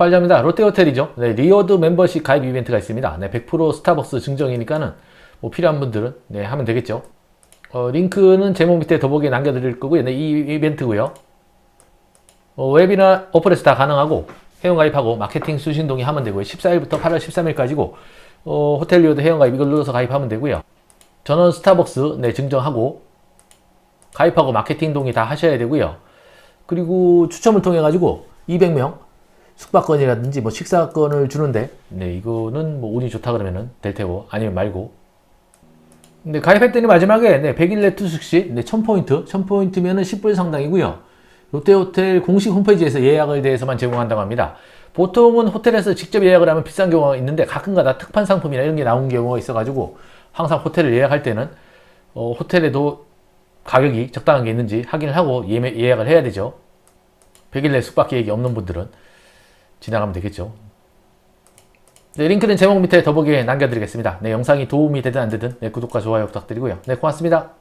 빨리합니다. 롯데호텔이죠. 네, 리워드 멤버십 가입 이벤트가 있습니다. 네, 100% 스타벅스 증정이니까는 뭐 필요한 분들은 네, 하면 되겠죠. 어, 링크는 제목 밑에 더보기에 남겨드릴 거고요. 네, 이 이벤트고요. 어, 웹이나 어플에서 다 가능하고 회원 가입하고 마케팅 수신 동의 하면 되고요. 14일부터 8월 13일까지고 어, 호텔 리워드 회원 가입 이걸 눌러서 가입하면 되고요. 전원 스타벅스 네, 증정하고 가입하고 마케팅 동의 다 하셔야 되고요. 그리고 추첨을 통해 가지고 200명 숙박권이라든지 뭐 식사권을 주는데. 네 이거는 뭐 운이 좋다 그러면은 될 테고 아니면 말고. 근데 가입했더니 마지막에 네 100일 내 투숙 시 네 1000포인트. 1000포인트면은 10불 상당이고요. 롯데호텔 공식 홈페이지에서 예약을 대해서만 제공한다고 합니다. 보통은 호텔에서 직접 예약을 하면 비싼 경우가 있는데 가끔가다 특판 상품이나 이런 게 나온 경우가 있어가지고 항상 호텔을 예약할 때는 어, 호텔에도 가격이 적당한 게 있는지 확인을 하고 예매, 예약을 해야 되죠. 100일 내 숙박 계획이 없는 분들은 지나가면 되겠죠. 네, 링크는 제목 밑에 더보기에 남겨드리겠습니다. 네, 영상이 도움이 되든 안 되든 네, 구독과 좋아요 부탁드리고요. 네, 고맙습니다.